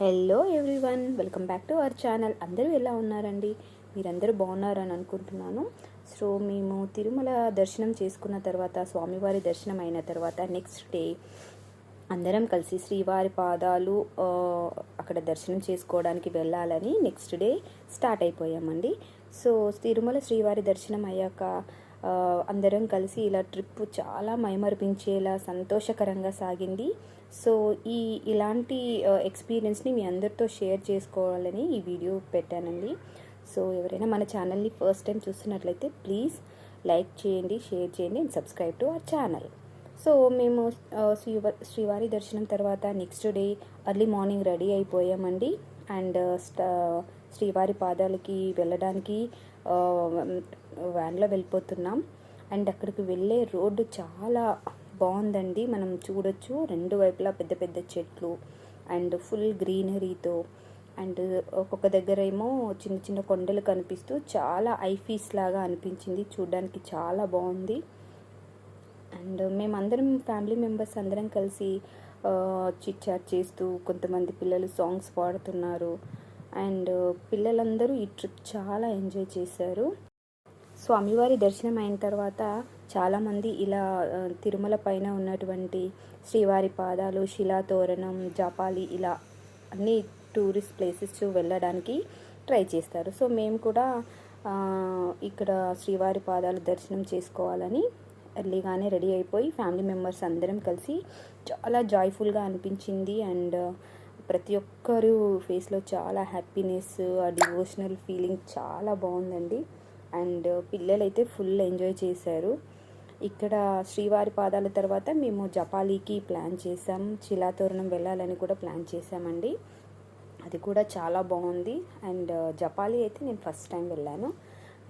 Hello everyone welcome back to our channel అందరూ ఎలా ఉన్నారండి? మీరందరూ బాగున్నారని అనుకుంటున్నాను. సో మేము తిరుమల దర్శనం చేసుకున్న తర్వాత స్వామివారి దర్శనం అయిన తర్వాత నెక్స్ట్ డే అందరం కలిసి శ్రీవారి పాదాలు అక్కడ దర్శనం చేసుకోవడానికి వెళ్ళాలని నెక్స్ట్ డే స్టార్ట్ అయిపోయామండి. సో తిరుమల శ్రీవారి దర్శనం అయ్యాక అందరం కలిసి ఇలా ట్రిప్ చాలా మైమరిపించేలా సంతోషకరంగా సాగింది. సో ఈ ఇలాంటి ఎక్స్పీరియన్స్ని మీ అందరితో షేర్ చేసుకోవాలని ఈ వీడియో పెట్టానండి. సో ఎవరైనా మన ఛానల్ని ఫస్ట్ టైం చూస్తున్నట్లయితే ప్లీజ్ లైక్ చేయండి షేర్ చేయండి and subscribe to our channel. So మేము శ్రీవారి శ్రీవారి దర్శనం తర్వాత next day early morning ready అయిపోయామండి. And శ్రీవారి పాదాలకి వెళ్ళడానికి వ్యాన్లో వెళ్ళిపోతున్నాం. అండ్ అక్కడికి వెళ్ళే రోడ్డు చాలా బాగుందండి. మనం చూడొచ్చు రెండు వైపులా పెద్ద పెద్ద చెట్లు అండ్ ఫుల్ గ్రీనరీతో. అండ్ ఒక్కొక్క దగ్గర ఏమో చిన్న చిన్న కొండలు కనిపిస్తూ చాలా ఐఫీస్ లాగా అనిపించింది. చూడడానికి చాలా బాగుంది. అండ్ మేమందరం ఫ్యామిలీ మెంబర్స్ అందరం కలిసి చిట్ చాట్ చేస్తూ కొంతమంది పిల్లలు సాంగ్స్ పాడుతున్నారు. అండ్ పిల్లలందరూ ఈ ట్రిప్ చాలా ఎంజాయ్ చేశారు. స్వామివారి దర్శనం అయిన తర్వాత చాలామంది ఇలా తిరుమల పైన ఉన్నటువంటి శ్రీవారి పాదాలు శిలాతోరణం జపాలి ఇలా అన్ని టూరిస్ట్ ప్లేసెస్ వెళ్ళడానికి ట్రై చేస్తారు. సో మేము కూడా ఇక్కడ శ్రీవారి పాదాలు దర్శనం చేసుకోవాలని ఎర్లీగానే రెడీ అయిపోయి ఫ్యామిలీ మెంబర్స్ అందరం కలిసి చాలా జాయ్ఫుల్గా అనిపించింది. అండ్ ప్రతి ఒక్కరు ఫేస్లో చాలా హ్యాపీనెస్ ఆ డివోషనల్ ఫీలింగ్ చాలా బాగుందండి. అండ్ పిల్లలైతే ఫుల్ ఎంజాయ్ చేశారు. ఇక్కడ శ్రీవారి పాదాల తర్వాత మేము జపాలీకి ప్లాన్ చేసాం చిలాతోరణం వెళ్ళాలని కూడా ప్లాన్ చేసామండి అది కూడా చాలా బాగుంది. అండ్ జపాలి అయితే నేను ఫస్ట్ టైం వెళ్ళాను.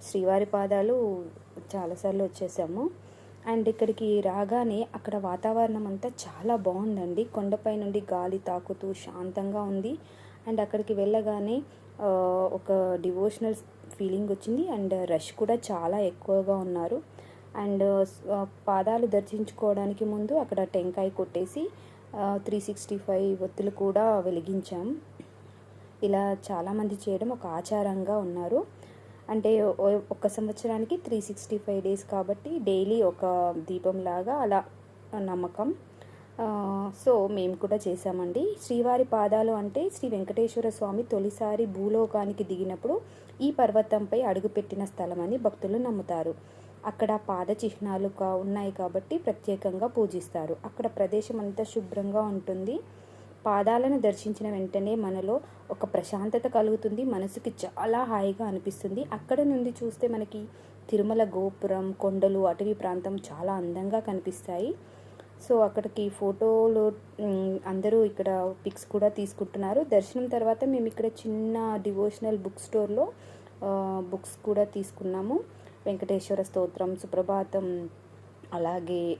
శ్రీవారి పాదాలు చాలాసార్లు వచ్చేసాము. అండ్ ఇక్కడికి రాగానే అక్కడ వాతావరణం అంతా చాలా బాగుందండి. కొండపై నుండి గాలి తాకుతూ శాంతంగా ఉంది. అండ్ అక్కడికి వెళ్ళగానే ఒక డివోషనల్ ఫీలింగ్ వచ్చింది. అండ్ రష్ కూడా చాలా ఎక్కువగా ఉన్నారు. అండ్ పాదాలు దర్శించుకోవడానికి ముందు అక్కడ టెంకాయ కొట్టేసి త్రీ సిక్స్టీ ఫైవ్ ఒత్తులు కూడా వెలిగించాం. ఇలా చాలామంది చేయడం ఒక ఆచారంగా ఉన్నారు. అంటే ఒక సంవత్సరానికి త్రీ సిక్స్టీ ఫైవ్ డేస్ కాబట్టి డైలీ ఒక దీపం లాగా అలా నమ్మకం. సో మేము కూడా చేసామండి శ్రీవారి పాదాలు అంటే శ్రీ వెంకటేశ్వర స్వామి తొలిసారి భూలోకానికి దిగినప్పుడు ఈ పర్వతంపై అడుగుపెట్టిన స్థలం అని భక్తులు నమ్ముతారు. అక్కడ పాద చిహ్నాలు కా ఉన్నాయి కాబట్టి ప్రత్యేకంగా పూజిస్తారు. అక్కడ ప్రదేశం అంతా శుభ్రంగా ఉంటుంది. పాదాలను దర్శించిన వెంటనే మనలో ఒక ప్రశాంతత కలుగుతుంది మనసుకి చాలా హాయిగా అనిపిస్తుంది. అక్కడ నుండి చూస్తే మనకి తిరుమల గోపురం కొండలు అటవీ ప్రాంతం చాలా అందంగా కనిపిస్తాయి. సో అక్కడికి ఫోటోలు అందరూ ఇక్కడ పిక్స్ కూడా తీసుకుంటున్నారు. దర్శనం తర్వాత మేము ఇక్కడ చిన్న డివోషనల్ బుక్ స్టోర్లో బుక్స్ కూడా తీసుకున్నాము. వెంకటేశ్వర స్తోత్రం సుప్రభాతం అలాగే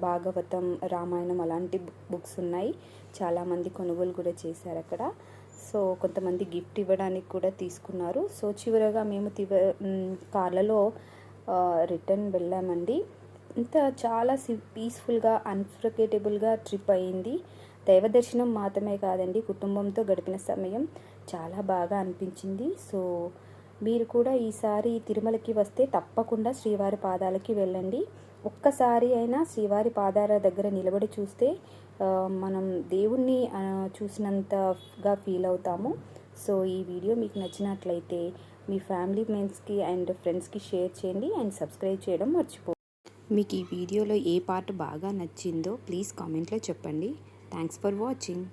భాగవతం రామాయణం అలాంటి బుక్- బుక్స్ ఉన్నాయి. చాలామంది కొనుగోలు కూడా చేశారు అక్కడ. సో కొంతమంది గిఫ్ట్ ఇవ్వడానికి కూడా తీసుకున్నారు. సో చివరగా మేము తివ కార్లలో రిటర్న్ వెళ్ళామండి. ఇంత చాలా సి పీస్ఫుల్గా అన్ఫర్గెటబుల్గా ట్రిప్ అయింది. దైవ దర్శనం మాత్రమే కాదండి కుటుంబంతో గడిపిన సమయం. చాలా బాగా అనిపించింది. సో మీరు కూడా ఈసారి తిరుమలకి వస్తే తప్పకుండా శ్రీవారి పాదాలకి వెళ్ళండి. ఒక్కసారి అయినా శ్రీవారి పాదాల దగ్గర నిలబడి చూస్తే మనం దేవుణ్ణి చూసినంతగా ఫీల్ అవుతాము. సో ఈ వీడియో మీకు నచ్చినట్లయితే మీ ఫ్యామిలీ మెంబర్స్కి అండ్ ఫ్రెండ్స్కి షేర్ చేయండి అండ్ సబ్స్క్రైబ్ చేయడం మర్చిపో. మీకు ఈ వీడియోలో ఏ పార్ట్ బాగా నచ్చిందో ప్లీజ్ కామెంట్లో చెప్పండి. Thanks for watching.